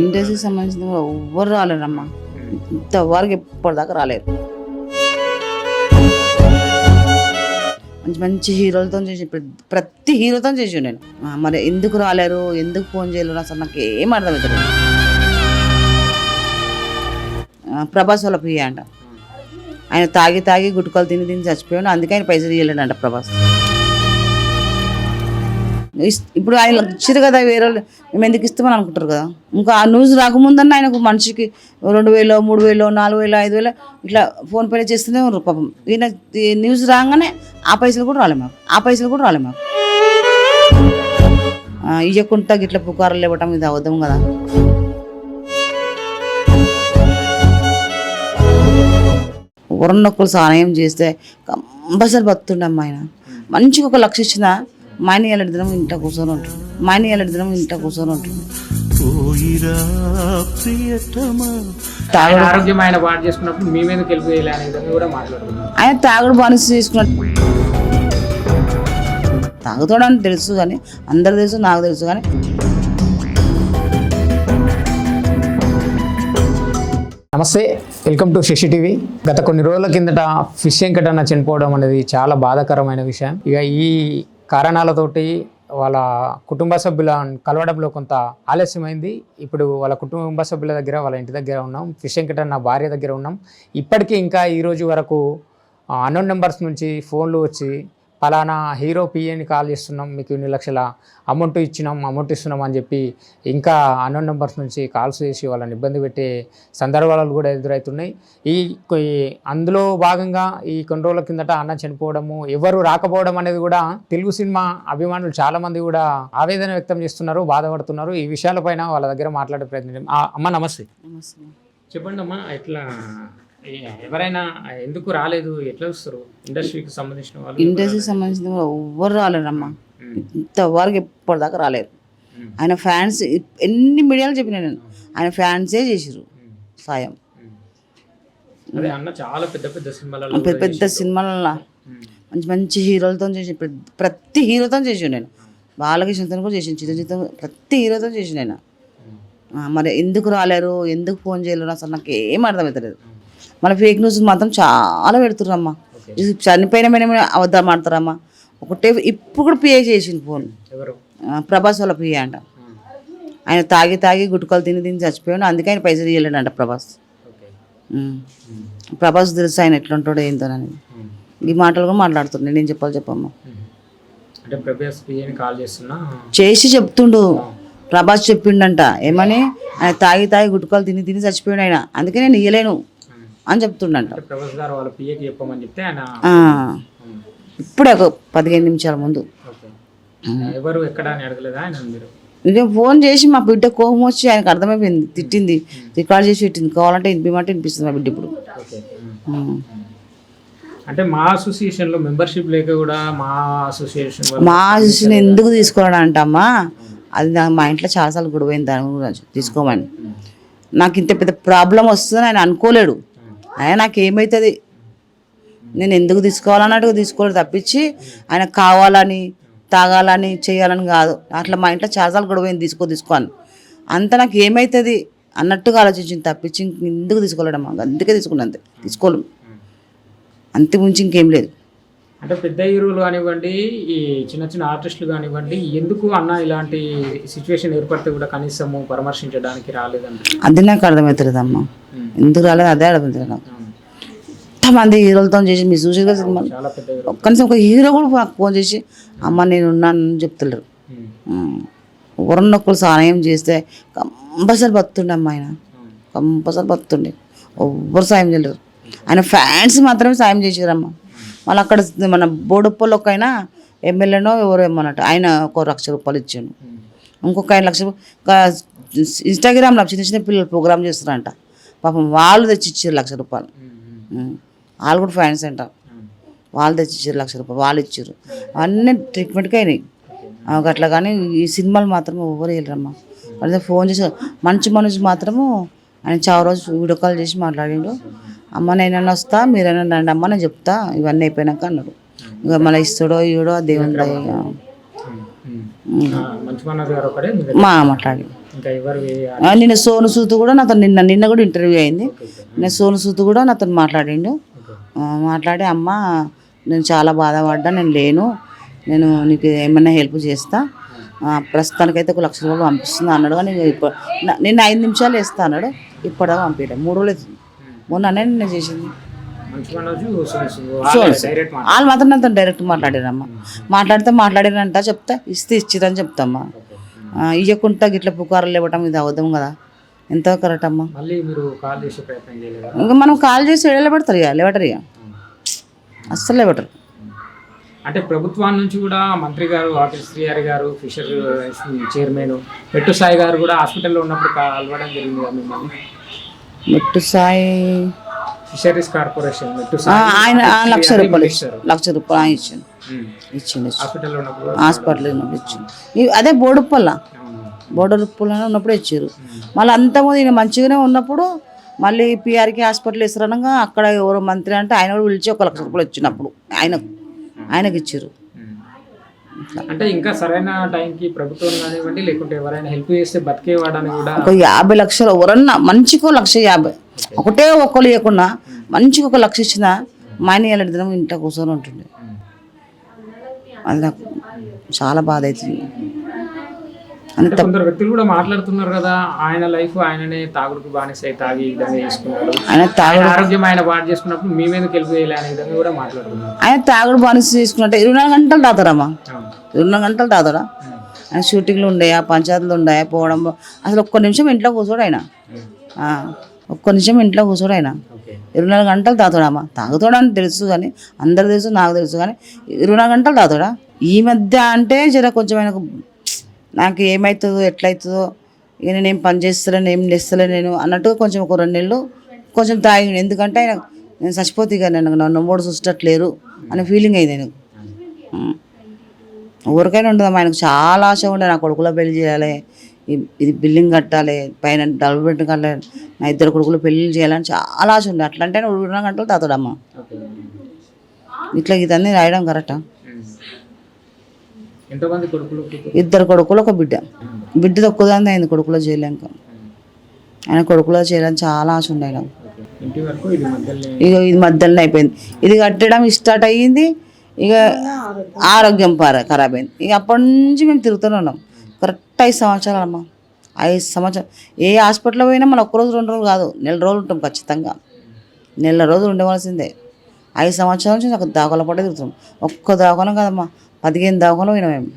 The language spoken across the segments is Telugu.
ఇండస్ట్రీకి సంబంధించిన కూడా ఎవ్వరు రాలేరమ్మా. ఇంతవరకు ఎప్పటిదాకా రాలేరు. మంచి మంచి హీరోలతో చేసి ప్రతి హీరోతో చేసి నేను. మరి ఎందుకు రాలేరు ఎందుకు ఫోన్ చేయలేరు అసలు నాకు ఏం అర్థమవుతుంది ప్రభాస్ వాళ్ళ ప్రియ అంట. ఆయన తాగి తాగి గుట్టుకలు తిని తిని చచ్చిపోయాడు. అందుకే ఆయన పైసలు ఇవ్వలేడంట ప్రభాస్. ఇప్పుడు ఆయన ఇచ్చారు కదా వేరే వాళ్ళు మేము ఎందుకు ఇస్తామని అనుకుంటారు కదా. ఇంకా ఆ న్యూస్ రాకముందన్న ఆయనకు మనిషికి రెండు వేలు మూడు వేలు నాలుగు వేలు ఐదు వేలు ఇట్లా ఫోన్పేలో చేస్తూనే ఉన్నారు పాపం. ఈయన న్యూస్ రాగానే ఆ పైసలు కూడా రాలే మాకు. ఆ పైసలు కూడా రాలే మాకు. ఇవ్వకుండా ఇయ్యకుంటా గిట్ల పుకారులు ఇవ్వటం ఇది అవద్దాం కదా. ఒకరినొకరు సహాయం చేస్తే కంపల్సరీ బతుండమ్మ ఆయన. మంచిగా ఒక లక్ష ఇచ్చిన మా ఆయన ఏళ్ళ దినం ఇంట్లో కూర్చొని ఉంటుంది మా ఆయన ఏళ్ళ దినం ఇంట్లో కూర్చొని ఉంటుంది తాగుడు ఆరోగ్యం ఆయన పాటు చేసుకున్నప్పుడు మీ మీద గెలుపు చేయాలి అనే విధంగా కూడా మాట్లాడుతున్నాం ఆయన తాగుడు బానిస చేసుకున్నట్టు తాగుతాడని తెలుసు కానీ అందరు తెలుసు నాకు తెలుసు కానీ. నమస్తే వెల్కమ్ టు శశి టీవీ. గత కొన్ని రోజుల కిందట ఫిష్ వెంకటన్న చనిపోవడం అనేది చాలా బాధాకరమైన విషయం. ఇక ఈ కారణాలతోటి వాళ్ళ కుటుంబ సభ్యుల కలవడంలో కొంత ఆలస్యమైంది. ఇప్పుడు వాళ్ళ కుటుంబ సభ్యుల దగ్గర వాళ్ళ ఇంటి దగ్గర ఉన్నాం. ఫిష్ నా భార్య దగ్గర ఉన్నాం. ఇప్పటికీ ఇంకా ఈరోజు వరకు అన్నోన్ నెంబర్స్ నుంచి ఫోన్లు వచ్చి పలానా హీరో పిఏని కాల్ చేస్తున్నాం మీకు ఇన్ని లక్షల అమౌంట్ ఇచ్చినాం అమౌంట్ ఇస్తున్నాం అని చెప్పి ఇంకా అన్నోన్ నెంబర్స్ నుంచి కాల్స్ చేసి వాళ్ళని ఇబ్బంది పెట్టే సందర్భాలు కూడా ఎదురవుతున్నాయి. ఈ కొ- అందులో భాగంగా ఈ కొన్ని రోజుల కిందట అన్న చనిపోవడము ఎవరు రాకపోవడం అనేది కూడా తెలుగు సినిమా అభిమానులు చాలామంది కూడా ఆవేదన వ్యక్తం చేస్తున్నారు బాధపడుతున్నారు. ఈ విషయాలపైన వాళ్ళ దగ్గర మాట్లాడే ప్రయత్నం అమ్మ నమస్తే. చెప్పండి అమ్మా ఎట్లా ఎవరైనా ఎందుకు రాలేదు? ఎట్లా వస్తారు ఇండస్ట్రీకి సంబంధించిన వాళ్ళు ఇండస్ట్రీకి సంబంధించిన ఎవ్వరు రాలేరమ్మా. ఇంతవరకు ఎప్పటిదాకా రాలేరు. ఆయన ఫ్యాన్స్ ఎన్ని మీడియాలు చెప్పిన నేను ఆయన ఫ్యాన్సే చేసిరు సాయం. చాలా పెద్ద పెద్ద సినిమాలలో పెద్ద పెద్ద సినిమాలలో. మంచి మంచి హీరోలతో చేసి ప్ర- ప్రతి హీరోతో చేసి నేను. బాలకృష్ణతో కూడా చేసిన చిరంజీవితో ప్రతి హీరోతో చేసి నేను మరి ఎందుకు రాలేరు? ఎందుకు ఫోన్ చేయలేరు? అసలు నాకు ఏం అర్థమవుతలేదు మన ఫేక్ న్యూస్ మాత్రం చాలా పెడుతుర్రమ్మా. ఇది చనిపోయిన మీద అబద్ధాలు ఆడతారమ్మా. ఒకటే ఇప్పుడు కూడా పే చేసింది ఫోన్. ప్రభాస్ వాళ్ళ పియ్య అంట. ఆయన తాగి తాగి గుట్టుకలు తిని తిని చచ్చిపోయాడు. అందుకే ఆయన పైసలు ఇవ్వలేడంట ప్రభాస్. Okay um. ప్రభాస్ తెలుసు ఆయన ఎట్లుంటాడో ఏంటోనని ఈ మాటలు కూడా మాట్లాడుతున్నాను నేను చెప్పాలి చెప్పమ్మా. అంటే ప్రభాస్ పిఏని కాల్ చేస్తున్నా? చేసి చెప్తుండు. ప్రభాస్ చెప్పిండంట. ఏమని? ఆయన తాగి తాగి గుట్టుకలు తిని తిని చచ్చిపోయాడు ఆయన. అందుకే నేను ఇయ్యలేను. అని చెప్తుండంట. ఇప్పుడే ఒక పదిహేను నిమిషాల ముందు. ఎవరు ఎక్కడ ఫోన్ చేసి మా బిడ్డ కోపం వచ్చి ఆయనకు అర్థమైపోయింది తిట్టింది. రికార్డ్ చేసి పెట్టింది. కావాలంటే వినిపించమంటే వినిపిస్తుంది మా బిడ్డ ఇప్పుడు. అంటే మా అసోసియేషన్లో మెంబర్షిప్ లేక కూడా మా అసోసియేషన్ మా ఆశీస్సుని ఎందుకు తీసుకోవడం అంటమ్మా అది మా ఇంట్లో చాలాసార్లు గొడవైంది దాని గురించి. తీసుకోమని. నాకు ఇంత పెద్ద ప్రాబ్లం వస్తుందని ఆయన అనుకోలేడు. ఆయన నాకు ఏమవుతుంది నేను ఎందుకు తీసుకోవాలన్నట్టుగా తీసుకోలేదు తప్పించి ఆయన కావాలని తాగాలని చేయాలని కాదు. అట్లా మా ఇంట్లో చాలాసార్లు గొడవైంది తీసుకో తీసుకో అని. అంత నాకు ఏమవుతుంది అన్నట్టుగా ఆలోచించింది తప్పించి ఇంక ఎందుకు తీసుకోలేడమ్మా. అందుకే తీసుకున్నాను అంతే. తీసుకోలేము అంతకుమించి ఇంకేం లేదు. అంటే పెద్ద హీరోలు కానివ్వండి ఈ చిన్న చిన్న ఆర్టిస్టులు కానివ్వండి ఎందుకు అన్న ఇలాంటి సిచ్యువేషన్ ఏర్పడితే కూడా కనీసము పరామర్శించడానికి రాలేదండి. అది నాకు అర్థమవుతుంది అమ్మా. ఎందుకు రాలేదు అదే అర్థమవుతుంది నాకు. ఎంతమంది హీరోలతో చేసి మీరు చూసి కదా సినిమా. కనీసం ఒక హీరో కూడా నాకు ఫోన్ చేసి అమ్మ నేను ఉన్నానని చెప్తలేరు. ఒకరినొకరు సహాయం చేస్తే కంపల్సరీ బతుండే అమ్మ ఆయన. కంపల్సరీ బతుండే. ఎవ్వరు సాయం చేయలేరు. ఆయన ఫ్యాన్స్ మాత్రమే సాయం చేసారమ్మ మళ్ళీ అక్కడ మన బోడుప్పలకైనా ఎమ్మెల్యేనో ఎవరో ఏమన్నట్టు ఆయన ఒక లక్ష రూపాయలు ఇచ్చాను ఇంకొక ఆయన లక్ష రూపాయలు ఇన్స్టాగ్రామ్లో చిన్న చిన్న పిల్లలు ప్రోగ్రామ్ చేస్తారంట పాపం వాళ్ళు తెచ్చి ఇచ్చారు లక్ష రూపాయలు. వాళ్ళు కూడా ఫ్యాన్స్ అంట. వాళ్ళు తెచ్చి ఇచ్చారు లక్ష రూపాయలు వాళ్ళు ఇచ్చారు. అన్నీ ట్రీట్మెంట్కి అయినాయి. అట్లా కానీ ఈ సినిమాలు మాత్రం ఎవరు వెళ్ళరమ్మా వాళ్ళ ఫోన్ చేసి మంచి మనిషి మాత్రము ఆయన చాలా రోజు వీడియో కాల్ చేసి మాట్లాడిండు. అమ్మ నేనైనా వస్తా మీరైనా రండి అమ్మ నేను చెప్తా. ఇవన్నీ అయిపోయినాక అన్నాడు. ఇక మళ్ళీ ఇస్తాడో ఇయ్యడో దేవుని మీ మాట్లాడి నిన్న సోను సూత్ కూడా నాతో నిన్న నిన్న కూడా ఇంటర్వ్యూ అయింది. నేను సోను సూత్ కూడా నాతో మాట్లాడిండు. మాట్లాడి అమ్మ నేను చాలా బాధపడ్డా నేను లేను. నేను నీకు ఏమైనా హెల్ప్ చేస్తా. ప్రస్తుతానికైతే ఒక లక్ష రూపాయలు పంపిస్తున్నా అన్నాడు. కానీ ఇప్పుడు నా- నిన్న ఐదు నిమిషాలు వేస్తా అన్నాడు. ఇప్పటిదాకా పంపించాడు మూడు రోజులు అవుతుంది. మొన్ననే నిన్న చేసింది. వాళ్ళు మాత్రం నాతో డైరెక్ట్ మాట్లాడారమ్మా. మాట్లాడితే మాట్లాడినంట చెప్తా. ఇస్తే ఇచ్చిరని చెప్తామ్మా. ఇయ్యకుంటా గిట్ల పుకారులు ఇవ్వటం ఇది అవద్దాం కదా. ఎంత కరెక్ట్ అమ్మా ఇంకా మనం కాల్ చేసి ఎడలు పెడతారు ఇక లేవటరు ఇక. అస్సలు లేవటరు. అంటే ప్రభుత్వం నుంచి కూడా మంత్రి గారు ఆఫీస్ శ్రీహరి గారు ఫిషర్ చైర్మన్ పెట్టు సాయి గారు కూడా హాస్పిటల్లో ఉన్నప్పుడు కలవడం జరిగింది కదా మిమ్మల్ని? మెట్టు సాయి ఫిషరీస్ కార్పొరేషన్ మెట్టు ఆయన లక్ష రూపాయలు ఇచ్చారు. లక్ష రూపాయలు ఆయన ఇచ్చిండు. ఉమ్. ఇచ్చిండు హాస్పిటల్లో ఉన్నప్పుడు హాస్పిటల్ ఉన్నప్పుడు ఇచ్చిండు. అదే బోడుప్పల్ల. బోడుప్పల్లో ఉన్నప్పుడు ఇచ్చారు. మళ్ళీ అంతకుముందు ఈయన మంచిగానే ఉన్నప్పుడు మళ్ళీ పిఆర్కి హాస్పిటల్ ఇస్తారనగా అక్కడ ఎవరో మంత్రి అంటే ఆయన కూడా పిలిచి ఒక లక్ష రూపాయలు ఇచ్చినప్పుడు. ఆయనకు. ఆయనకి ఇచ్చారు. అంటే ఇంకా సరైన టైంకి ప్రభుత్వం కానివ్వండి లేకుంటే ఎవరైనా హెల్ప్ చేస్తే బతికేవాడని కూడా ఒక యాభై లక్షలు ఎవరన్నా మంచికో లక్ష యాభై. ఒకటే ఒక్కరు ఇవ్వకుండా మంచిగా ఒక లక్ష ఇచ్చిన మా ఆయన ఏళ్ళ దినం ఇంట్లో కూర్చొని ఉంటుండే. అది నాకు చాలా బాధ అవుతుంది. అంటే కొందరు వ్యక్తులు కూడా మాట్లాడుతున్నారు కదా ఆయన లైఫ్ ఆయననే తాగుడుకు బానిసై తాగి విధంగా ఆయన తాగు ఆయన ఆరోగ్యం ఆయన పాటు చేసుకున్నప్పుడు మీ అనే విధంగా కూడా మాట్లాడుతున్నారు. ఆయన తాగుడు బానిస తీసుకున్నట్టే ఇరవై నాలుగు గంటలు తాతారమ్మా అవును. ఇరవై నాలుగు గంటలు తాతాడా ఆయన షూటింగ్లు ఉండయా? పంచాయతీలు ఉండయా? పోవడం అసలు ఒక్క నిమిషం ఇంట్లో కూర్చోడు ఆయన. ఒక్క నిమిషం ఇంట్లో కూర్చోడు ఆయన. ఇరవై నాలుగు గంటలు తాతాడమ్మా తాగుతాడని తెలుసు కానీ అందరు తెలుసు నాకు తెలుసు కానీ ఇరవై నాలుగు గంటలు తాతాడా ఈ మధ్య అంటే జర కొంచెం ఆయనకు నాకు ఏమవుతుందో ఎట్లయితుందో ఇక నేను ఏం పని చేస్తలేను ఏం చేస్తలే నేను అన్నట్టుగా కొంచెం ఒక రెండు నెలలు కొంచెం తాగి ఎందుకంటే ఆయన నేను చచ్చిపోతే ఇక నేను నన్ను మూడు చూసేటట్లేరు అనే ఫీలింగ్ అయింది ఉం. ఎవరికైనా ఉండదమ్మా ఆయనకు చాలా ఆశ ఉండే నా కొడుకులో పెళ్ళి చేయాలి ఇది బిల్డింగ్ కట్టాలి పైన డబుల్ బెడ్ కట్టాలి నా ఇద్దరు కొడుకులు పెళ్ళి చేయాలని చాలా ఆశ ఉండే. అట్లా అంటే ఇరవై గంటలు తాతాడమ్మా ఇట్లా ఇదన్నీ రాయడం కరెక్టా. ఎంతమంది కొడుకులు కూతురు? ఇద్దరు కొడుకులు ఒక బిడ్డ. బిడ్డ ఒక్కదాన్ని అయింది కొడుకులో చేయలేక ఆయన కొడుకులో చేయాలని చాలా ఆశ ఉండే మధ్యలో ఇక ఇది మధ్యలో అయిపోయింది. ఇది కట్టడం స్టార్ట్ అయ్యింది. ఇక ఆరోగ్యం పర ఖరాబ్ అయింది ఇక అప్పటి నుంచి మేము తిరుగుతూనే ఉన్నాం. కరెక్ట్ ఐదు సంవత్సరాలు అమ్మ. ఐదు సంవత్సరాలు. ఏ హాస్పిటల్లో పోయినా మనం ఒక్కరోజు రెండు రోజులు కాదు. నెల రోజులు ఉంటాం ఖచ్చితంగా. నెల రోజులు ఉండవలసిందే. ఐదు సంవత్సరాల నుంచి నాకు దాఖల పడే తిరుగుతున్నాం. ఒక్క దాఖలం కాదమ్మా. పదిహేను దాఖలు పోయినా మేము.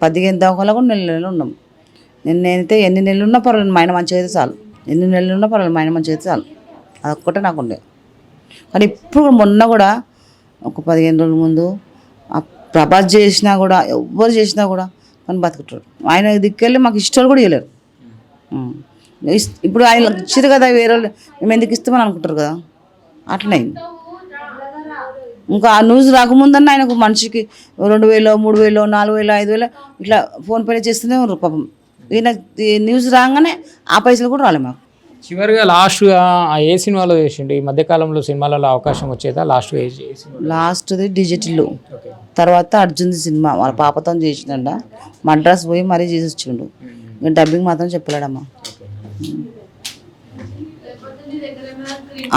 పదిహేను దాఖలో కూడా నెల నెలలు ఉన్నాం. నేను నేనైతే ఎన్ని నెలలు ఉన్నా పర్వాలేదు మా ఆయన మంచిగా అయితే చాలు. ఎన్ని నెలలు ఉన్నా పర్వాలేదు మా ఆయన మంచిగా అయితే చాలు. అదొక్కటే నాకు ఉండే. కానీ ఇప్పుడు మొన్న కూడా ఒక పదిహేను రోజుల ముందు ఆ ప్రభాస్ చేసినా కూడా ఎవ్వరు చేసినా కూడా కానీ బతుకుతాడు. ఆయన దిక్కెళ్ళి మాకు ఇష్టాలు కూడా చేయలేరు ఇస్- ఇప్పుడు ఆయన ఇచ్చారు కదా వేరే వాళ్ళు మేము ఎందుకు ఇస్తామని అనుకుంటారు కదా. అట్లనే ఇంకా ఆ న్యూస్ రాకముందన్న ఆయనకు మనిషికి రెండు వేలు మూడు వేలు నాలుగు వేలు ఐదు వేలు ఇట్లా ఫోన్పే చేస్తూనే ఉన్నారు పాపం. ఈయన న్యూస్ రాగానే ఆ పైసలు కూడా రాలే మాకు. చివరిగా లాస్ట్ ఏ సినిమాలో చేసిండు? ఈ మధ్యకాలంలో సినిమాలలో అవకాశం వచ్చేదా? లాస్ట్ లాస్ట్ది డిజిటల్. తర్వాత అర్జున్ది సినిమా. వాళ్ళ పాపతో చేసిండ మద్రాస్ పోయి మరీ చేసి వచ్చిండు ఇంకా డబ్బింగ్ మాత్రం చెప్పలేడమ్మా.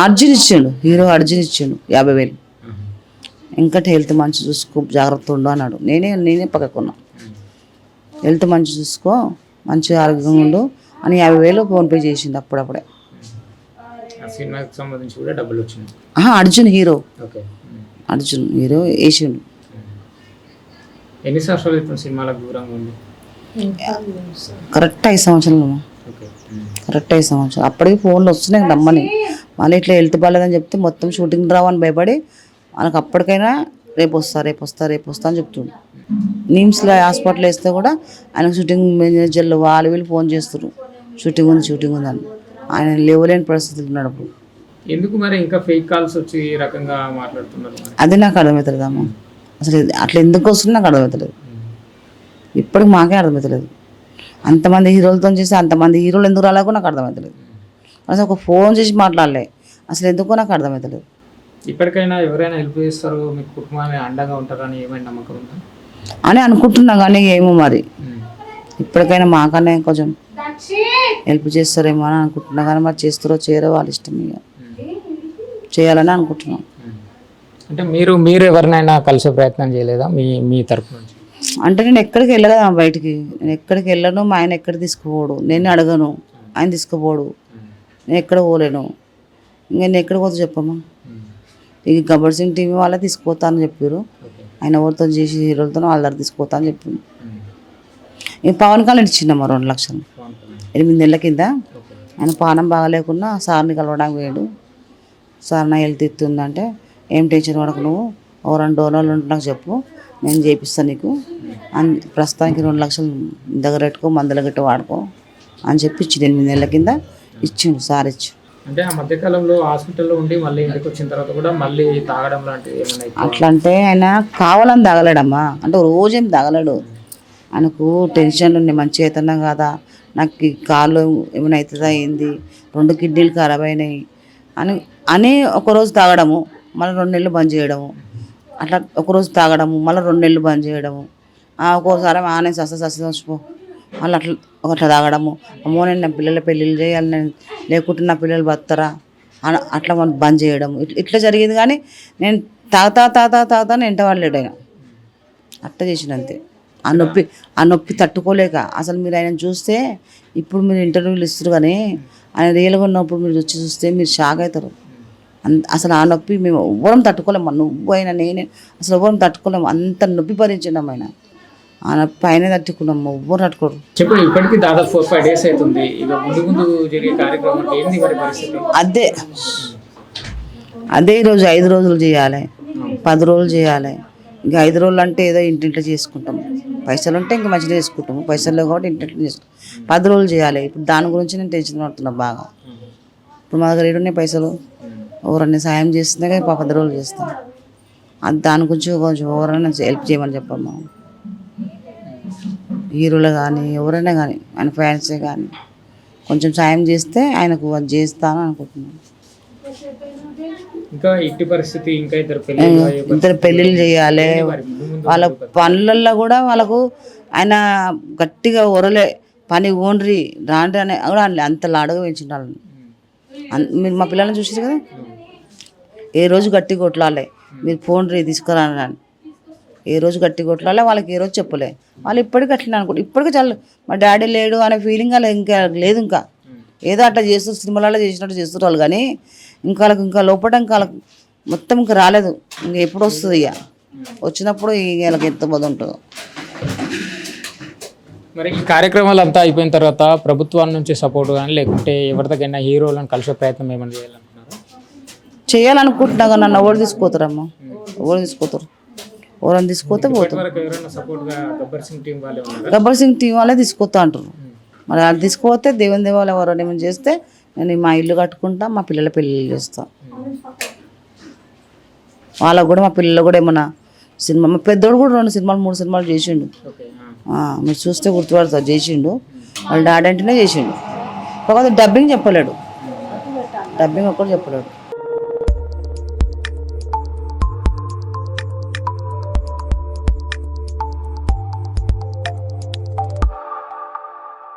అర్జున్ ఇచ్చిండు. హీరో అర్జున్ ఇచ్చిండు. యాభై వేలు. ఇంకా హెల్త్ మంచి చూసుకో జాగ్రత్త ఉండు అన్నాడు. నేనే నేనే పక్కకున్నా హెల్త్ మంచి చూసుకో మంచి ఆరోగ్యంగా ఉండు అని యాభై వేలు ఫోన్పే చేసిండు అప్పుడప్పుడే. ఆ సినిమాకి సంబంధించి కూడా డబ్బులు వచ్చినాయి. ఆహా, అర్జున్ హీరో. అర్జున్ హీరో వేసిండు. ఎన్ని సంవత్సరాలు ఇప్పుడు సినిమాలకు దూరంగా ఉంది కరెక్ట్ ఐదు సంవత్సరాలు కరెక్ట్ ఐదు సంవత్సరాలు. అప్పటికి ఫోన్లు వస్తున్నాయి రమ్మని మళ్ళీ ఇట్లా హెల్త్ బాగాలేదని చెప్తే మొత్తం షూటింగ్ రావని భయపడి వాళ్ళకి అప్పటికైనా రేపు వస్తా రేపు వస్తా రేపు వస్తా అని చెప్తుండు. నిమ్స్లో హాస్పిటల్ వేస్తే కూడా ఆయనకు షూటింగ్ మేనేజర్లు వాళ్ళు వీళ్ళు ఫోన్ చేస్తారు షూటింగ్ ఉంది షూటింగ్ ఉంది అని. ఆయన లేవలేని పరిస్థితులు ఉన్నాడు అప్పుడు. ఎందుకు మరి ఇంకా ఫేక్ కాల్స్ వచ్చి ఈ రకంగా మాట్లాడుతున్నారు అది నాకు అర్థమవుతుంది అమ్మ. అసలు అట్లా ఎందుకు వస్తుంది నాకు అర్థమవుతలేదు ఇప్పటికి మాకే అర్థమవుతలేదు అంతమంది హీరోలతో చేసి అంతమంది హీరోలు ఎందుకు రాలేకో నాకు అర్థమవుతలేదు అసలు ఒక ఫోన్ చేసి మాట్లాడలే. అసలు ఎందుకో నాకు అర్థమవుతలేదు ఇప్పటికైనా ఎవరైనా హెల్ప్ చేస్తారు? మీ కుటుంబాన్ని అండగా ఉంటారని ఏమైనా నమ్మకం ఉందా? అని అనుకుంటున్నా కానీ ఏమో మరి. ఇప్పటికైనా మాకనే కొంచెం హెల్ప్ చేస్తారేమో అని అనుకుంటున్నా కానీ మరి చేస్తారో చేయరో వాళ్ళ ఇష్టం ఇక. చేయాలని అనుకుంటున్నాం. అంటే మీరు మీరు ఎవరినైనా కలిసే ప్రయత్నం చేయలేదా? మీ మీ తరపు నుంచి? అంటే నేను ఎక్కడికి వెళ్ళదా బయటికి. నేను ఎక్కడికి వెళ్ళను మా ఆయన ఎక్కడ తీసుకుపోడు. నేను అడగను ఆయన తీసుకుపోడు. నేను ఎక్కడ పోలేను. ఇంకా నేను ఎక్కడ పోతా చెప్పమ్మా? ఇక గబ్బర్ సింగ్ టీవీ వాళ్ళే తీసుకుపోతా అని చెప్పారు ఆయన ఎవరితో చేసి హీరోలతో వాళ్ళ దగ్గర తీసుకుపోతా అని చెప్పింది ఇంక పవన్ కళ్యాణ్ ఇచ్చిండమ్మా రెండు లక్షలు. ఎనిమిది నెలల కింద ఆయన పానం బాగాలేకున్నా సార్ని కలవడానికి పోయాడు. సార్ నా హెల్త్ ఇస్తుందంటే ఏం టెన్షన్ పడకు నువ్వు? ఓ రెండు డోనర్లు ఉంటే నాకు చెప్పు. నేను చేపిస్తాను నీకు. అని ప్రస్తుతానికి రెండు లక్షలు దగ్గర పెట్టుకో మందుల గట్టి వాడుకో అని చెప్పి ఇచ్చింది ఎనిమిది నెలల కింద ఇచ్చిండు సార్ ఇచ్చి అంటే ఆ మధ్యకాలంలో హాస్పిటల్లో ఉండి మళ్ళీ ఇంటికి వచ్చిన తర్వాత కూడా మళ్ళీ తాగడం లాంటివి ఏమైనా అట్లా అంటే ఆయన కావాలని తాగలేడమ్మా. అంటే రోజేం తగలడు. ఆయనకు టెన్షన్ ఉండే మంచి అవుతున్నా కదా. నాకు కాళ్ళు ఏమైనా అవుతుందా ఏంది? రెండు కిడ్నీలు ఖరాబ్ అయినాయి అని అని ఒకరోజు తాగడము మళ్ళీ రెండు నెలలు బంద్ చేయడము. అట్లా ఒకరోజు తాగడము మళ్ళీ రెండు నెలలు బంద్ చేయడము. ఆ, ఒక్కోసారి ఆనే సస్త సస్త మళ్ళీ అట్లా అట్లా తాగడము. అమ్మో నేను నా పిల్లల పెళ్ళిళ్ళు చేయాలి నేను లేకుంటే నా పిల్లలు బతారా అని అట్లా మనం బంద్ చేయడం ఇట్లా జరిగేది జరిగింది కానీ నేను తాగుతా తాగుతా తాగుతా నేను ఎంట వాళ్ళేడు ఆయన. అట్లా చేసిన అంతే. ఆ నొప్పి ఆ నొప్పి తట్టుకోలేక అసలు మీరు ఆయన చూస్తే ఇప్పుడు మీరు ఇంటర్వ్యూలు ఇస్తారు కానీ ఆయన రియల్గా ఉన్నప్పుడు మీరు వచ్చి చూస్తే మీరు షాక్ అవుతారు అసలు ఆ నొప్పి మేము ఎవ్వరం తట్టుకోలేము నువ్వు అయినా నేనే అసలు ఎవ్వరం తట్టుకోలేము అంత నొప్పి భరించినాం ఆయన. ఆయనే తట్టుకున్నాం ఎవ్వరు తట్టుకోరు చెప్పు ఇప్పటికి దాదాపు ఫోర్ ఫైవ్ డేస్ అవుతుంది. ఇక ముందు ముందు జరిగే కార్యక్రమం అంటే ఏంది మరి పరిస్థితి? అదే. అదే ఈరోజు ఐదు రోజులు చేయాలి. పది రోజులు చేయాలి. ఇంకా ఐదు రోజులు అంటే ఏదో ఇంటింట్లో చేసుకుంటాం. పైసలు ఉంటే ఇంకా మంచిగా చేసుకుంటాము. పైసలు లేవు కాబట్టి ఇంటింట్లో చేసుకుంటాం పది రోజులు చేయాలి. ఇప్పుడు దాని గురించి నేను టెన్షన్ పడుతున్నా బాగా. ఇప్పుడు మా దగ్గర ఏడున్నాయి పైసలు? ఎవరన్నా సాయం చేస్తుందే పా- పది రోజులు చేస్తాం. అది దాని గురించి కొంచెం ఎవరైనా హెల్ప్ చేయమని చెప్పమ్మా. హీరోలు కానీ ఎవరైనా కానీ ఆయన ఫ్యాన్సే కానీ కొంచెం సాయం చేస్తే ఆయనకు అది చేస్తాను అనుకుంటున్నాను. ఇంకా ఇట్టి పరిస్థితి ఇంకా ఇద్దరు పెళ్ళిళ్ళు అయ్యే ఇద్దరు పెళ్ళిళ్ళు చేయాలి. వాళ్ళ పనులల్లో కూడా వాళ్ళకు ఆయన గట్టిగా ఒరలే పని ఓన్రి రాండి అని కూడా అంత లాడగా వాళ్ళని. అన్- మీరు మా పిల్లల్ని చూసారు కదా? ఏ రోజు గట్టి కొట్లాలి మీరు ఫోన్ రీ తీసుకురాని ఏ రోజు గట్టి కొట్లాలి వాళ్ళకి ఏ రోజు చెప్పలే. వాళ్ళు ఇప్పటికీ అట్లనే అనుకుంటారు ఇప్పటికీ చాలు మా డాడీ లేడు అనే ఫీలింగ్ అలా ఇంకా లేదు ఇంకా. ఏదో అట్లా చేస్తూ సినిమాలలో చేసినట్టు చేస్తారు వాళ్ళు కానీ ఇంకా వాళ్ళకి ఇంకా లోపల ఇంకా వాళ్ళకి మొత్తం ఇంకా రాలేదు. ఇంకా ఎప్పుడు వస్తుంది ఇక వచ్చినప్పుడు ఇక వీళ్ళకి ఎంత బాధ ఉంటుందో. మరి ఈ కార్యక్రమాలు అంతా అయిపోయిన తర్వాత ప్రభుత్వం నుంచి సపోర్ట్ కానీ లేకుంటే ఎవరిదైనా హీరోలను కలిసే ప్రయత్నం ఏమైనా చేయాలనుకున్నారా? చేయాలనుకుంటున్నా కానీ నన్ను ఎవరు తీసుకుపోతారమ్మా? ఎవరు తీసుకుపోతారు? ఎవరైనా ఎవరైనా సపోర్ట్గా గబ్బర్ సింగ్ టీం వాళ్ళే తీసుకొస్తా అంటారు మరి వాళ్ళు తీసుకుపోతే దేవుని దేవాలు ఎవరైనా ఏమైనా చేస్తే నేను మా ఇల్లు కట్టుకుంటా మా పిల్లల పెళ్ళిళ్ళు చేస్తా. వాళ్ళకు కూడా మా పిల్లలు కూడా ఏమన్నా సినిమా మా పెద్దోడు కూడా రెండు సినిమాలు మూడు సినిమాలు చేసిండు. మీరు చూస్తే గుర్తుపడతారు చేసిండు. వాళ్ళ డాడీ అంటేనే చేసిండు. కాకపోతే డబ్బింగ్ చెప్పలేడు. డబ్బింగ్ ఒక్కటి చెప్పలేడు.